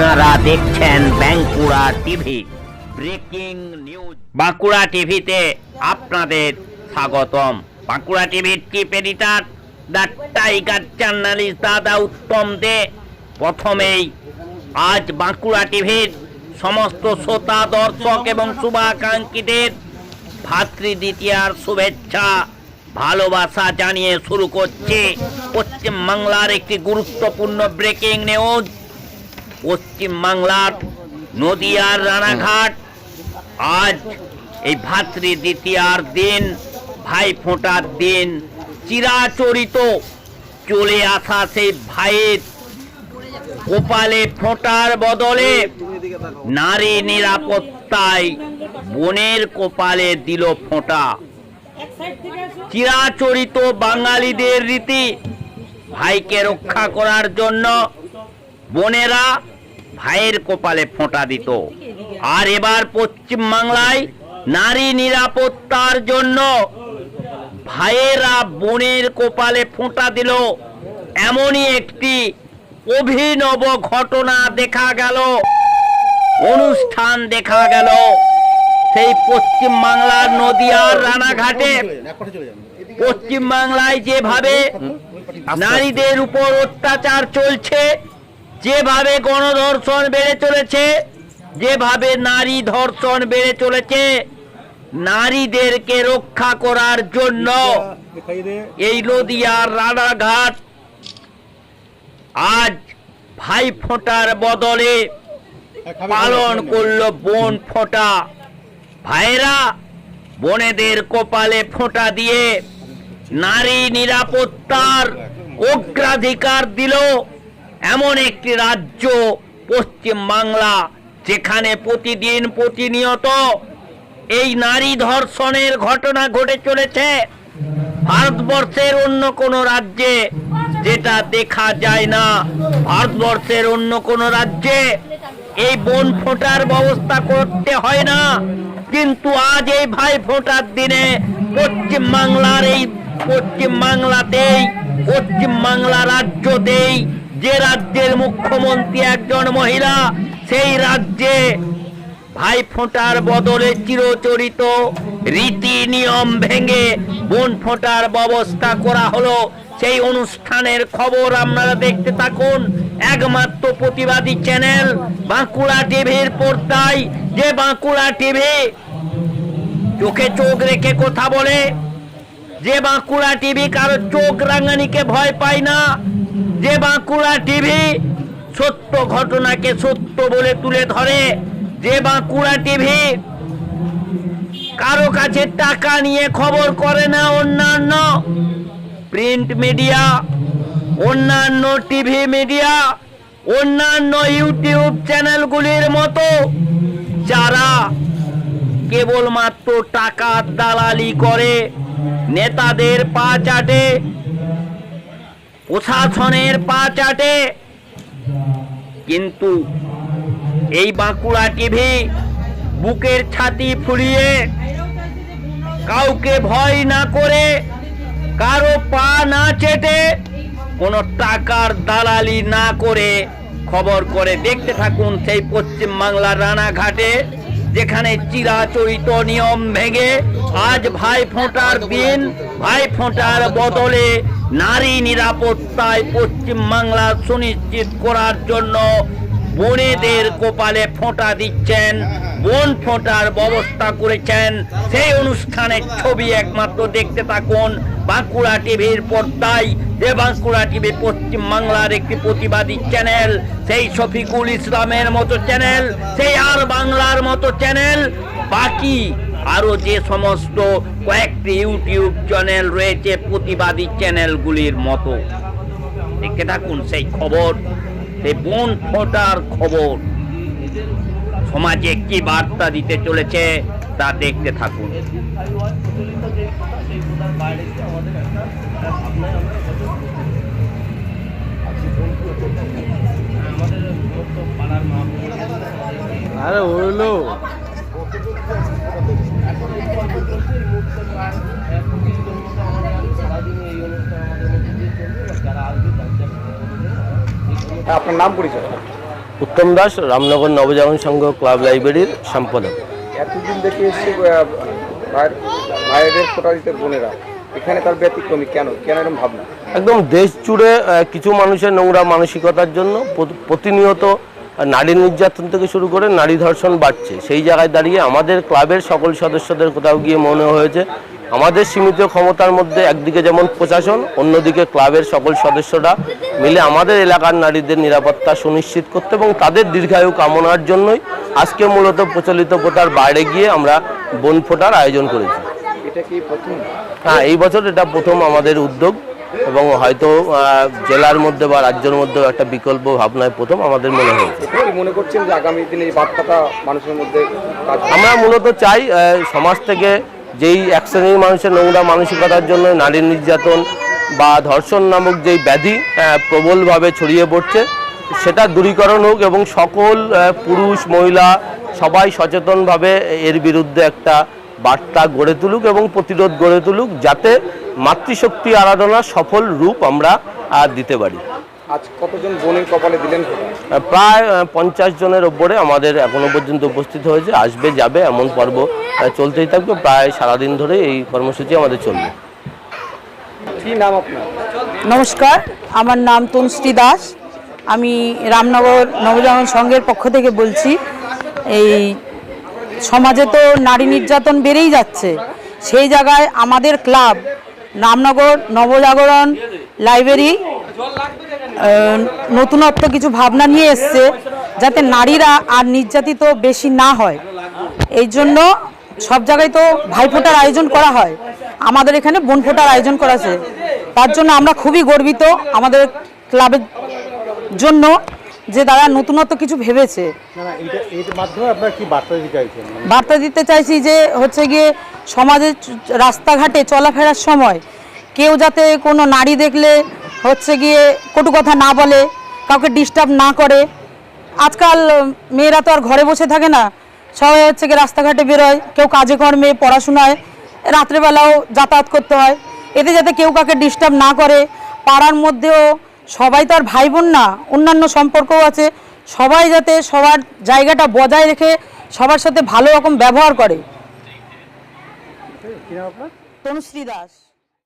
আপনারা দেখছেন Bankura TV. Breaking news. Bankura টিভিতে আপনাদের স্বাগতম। বাঁকুড়া টিভির chief editor, the tiger journalist দাদা উত্তম দে। প্রথমেই আজ বাঁকুড়া টিভির সমস্ত শ্রোতা, দর্শক এবং শুভাকাঙ্ক্ষীদের ভাতৃ দ্বিতীয়ার শুভেচ্ছা, ভালোবাসা জানিয়ে শুরু করছে। পশ্চিম বাংলার একটি গুরুত্বপূর্ণ ব্রেকিং নিউজ। পশ্চিম বাংলার নদিয়ার রানাঘাট। আজ এই ভাতৃ দ্বিতীয়ার দিন, ভাই ফোঁটার দিন, চিরাচরিত চলে আসা সেই ভাইয়ের কপালে ফোঁটার বদলে নারী নিরাপত্তায় বোনের কপালে দিল ফোঁটা। চিরাচরিত বাঙালিদের রীতি, ভাইকে রক্ষা করার জন্য বোনেরা ভাইয়ের কপালে ফোঁটা দিত। আর এবার পশ্চিম বাংলায় নারী নিরাপত্তার জন্য ভাইয়েরা বোনের কপালে ফোঁটা দিল। এমনই একটি অভিনব ঘটনা দেখা গেল অনুষ্ঠান দেখা গেল সেই পশ্চিম বাংলার নদিয়ার রানাঘাটে। পশ্চিম বাংলায় যেভাবে নারীদের উপর অত্যাচার চলছে যেভাবে গণধর্ষণ বেড়ে চলেছে, যেভাবে নারী ধর্ষণ বেড়ে চলেছে, নারীদেরকে রক্ষা করার জন্য এই নদিয়ার রানাঘাট আজ ভাই ফোঁটার বদলে পালন করল বোন ফোঁটা। ভাইরা বোনেদের কপালে ফোঁটা দিয়ে নারী নিরাপত্তার অগ্রাধিকার দিল। এমন একটি রাজ্য, পশ্চিম বাংলা, যেখানে প্রতিদিন প্রতিনিয়ত এই নারী ধর্ষণের ঘটনা ঘটে চলেছে। ভারতবর্ষের অন্য কোন রাজ্যে যেটা দেখা যায় না। ভারতবর্ষের অন্য কোন রাজ্যে এই বন ফোঁটার ব্যবস্থা করতে হয় না। কিন্তু আজ এই ভাই ফোঁটার দিনে পশ্চিম বাংলার এই পশ্চিম বাংলাতেই, পশ্চিম বাংলা রাজ্যতেই যে রাজ্যের মুখ্যমন্ত্রী একজন মহিলা, সেই রাজ্যে ভাই ফোঁটার বদলে চিরচরিত রীতি নিয়ম ভেঙে বোন ফোঁটার ব্যবস্থা করা হলো। সেই অনুষ্ঠানের খবর আপনারা দেখতে থাকুন। একমাত্র প্রতিবাদী চ্যানেল বাঁকুড়া টিভির পর্দায়। যে বাঁকুড়া টিভি চোখে চোখ রেখে কথা বলে, যে বাঁকুড়া টিভি কারও চোখ রাঙানিকে ভয় পায় না যে বাঁকুড়া টিভি সত্য ঘটনাকে সত্য বলে তুলে ধরে, যে বাঁকুড়া টিভি কারও কাছে টাকা নিয়ে খবর করে না অন্যান্য, প্রিন্ট মিডিয়া, অন্যান্য টিভি মিডিয়া, অন্যান্য ইউটিউব চ্যানেলগুলির মতো, যারা কেবলমাত্র টাকার দালালি করে, নেতাদের পা চাটে প্রশাসনের পা চাটে। কিন্তু এই বাঁকুড়া টিভি বুকের ছাতি ফুলিয়ে কাউকে ভয় না করে, কারও পা না চেটে, কোনো টাকার দালালি না করে খবর করে। দেখতে থাকুন সেই পশ্চিম বাংলার রানাঘাটে, যেখানে চিরাচরিত নিয়ম ভেঙে আজ ভাই ফোঁটার দিন ভাই ফোঁটার বদলে নারী নিরাপত্তায় পশ্চিম বাংলা সুনিশ্চিত করার জন্য বোনেদের কপালে ফোঁটা দিচ্ছেন, বোন ফোঁটার ব্যবস্থা করেছেন। সেই অনুষ্ঠানের ছবি একমাত্র দেখতে থাকুন, বাঁকুড়া টিভির পর্দায়। যে বাঁকুড়া টিভি পশ্চিম বাংলার একটি প্রতিবাদী চ্যানেল, সেই শফিকুল ইসলামের মতো চ্যানেল, সেই আর বাংলার মতো চ্যানেল। বাকি আরও যে সমস্ত কয়েকটি ইউটিউব চ্যানেল রয়েছে প্রতিবাদী চ্যানেলগুলির মতো। দেখতে থাকুন সেই খবর, সেই বোন ফোটার খবর। সমাজে কি বার্তা দিতে চলেছে তা দেখতে থাকুন। আরে ওইলো আপনার নাম পরিচয়? উত্তম দাস রামনগর নবজাগরণ সংঘ ক্লাব লাইব্রেরির সম্পাদক। এতদিন দেখে এসছি ভাইয়ের দিতে বোনেরা। এখানে তার ব্যতিক্রমী কেন? কেন এরকম ভাবনা? একদম দেশ জুড়ে কিছু মানুষের নোংরা মানসিকতার জন্য প্রতিনিয়ত নারী নির্যাতন থেকে শুরু করে নারী ধর্ষণ বাড়ছে। সেই জায়গায় দাঁড়িয়ে আমাদের ক্লাবের সকল সদস্যদের কোথাও গিয়ে মনে হয়েছে আমাদের সীমিত ক্ষমতার মধ্যে একদিকে যেমন প্রশাসন অন্যদিকে ক্লাবের সকল সদস্যরা মিলে আমাদের এলাকার নারীদের নিরাপত্তা সুনিশ্চিত করতে এবং তাদের দীর্ঘায়ু কামনার জন্যই আজকে মূলত প্রচলিত প্রথার বাইরে গিয়ে আমরা বন ফোটার আয়োজন করেছি। হ্যাঁ এই বছর এটা প্রথম আমাদের উদ্যোগ এবং হয়তো জেলার মধ্যে বা রাজ্যের মধ্যেও একটা বিকল্প ভাবনায় প্রথম আমাদের মনে হয়েছে। মনে করছেন যে আগামী দিনে এই বার্তাটা মানুষের মধ্যে আমরা মূলত চাই সমাজ থেকে যেই এক শ্রেণির মানুষের নোংরা মানসিকতার জন্য নারী নির্যাতন বা ধর্ষণ নামক যেই ব্যাধি প্রবলভাবে ছড়িয়ে পড়ছে, সেটা দূরীকরণ হোক এবং সকল পুরুষ, মহিলা সবাই সচেতনভাবে এর বিরুদ্ধে একটা বার্তা গড়ে তুলুক এবং প্রতিরোধ গড়ে তুলুক যাতে মাতৃশক্তি আরাধনার সফল রূপ আমরা দিতে পারি আজ কতজন বোনের কপালে দিলেন? প্রায় পঞ্চাশ জনের ওপরে আমাদের এখনও পর্যন্ত উপস্থিত হয়েছে আসবে যাবে এমন পর্ব চলতেই থাকবে প্রায় সারাদিন ধরে এই কর্মসূচি আমাদের চলবে। কি নাম আপনার? নমস্কার আমার নাম তনুশ্রী দাস। আমি রামনগর নবজাগরণ সংঘের পক্ষ থেকে বলছি এই সমাজে তো নারী নির্যাতন বেড়েই যাচ্ছে। সেই জায়গায় আমাদের ক্লাব রামনগর নবজাগরণ লাইব্রেরি নতুনত্ব কিছু ভাবনা নিয়ে এসছে যাতে নারীরা আর নির্যাতিত বেশি না হয়। এই জন্য সব জায়গায় তো ভাইফোঁটার আয়োজন করা হয়। আমাদের এখানে বোনফোঁটার আয়োজন করা আছে তার জন্য আমরা খুবই গর্বিত আমাদের ক্লাবের জন্য যে তারা নতুনত্ব কিছু ভেবেছে। বার্তা দিতে চাইছি যে হচ্ছে গিয়ে সমাজে চ- রাস্তাঘাটে চলাফেরার সময় কেউ যাতে কোনো নারী দেখলে হচ্ছে গিয়ে কটু কথা না বলে কাউকে ডিস্টার্ব না করে। আজকাল মেয়েরা তো আর ঘরে বসে থাকে না। সবাই হচ্ছে গিয়ে রাস্তাঘাটে বেরোয় কেউ কাজে কর্মে পড়াশোনায় রাত্রেবেলাও যাতায়াত করতে হয়। এতে যাতে কেউ কাউকে ডিস্টার্ব না করে পাড়ার মধ্যেও সবাই তো আর ভাই বোন না অন্যান্য সম্পর্কও আছে। সবাই যাতে সবার জায়গাটা বজায় রেখে সবার সাথে ভালো রকম ব্যবহার করে। তনুশ্রী দাস।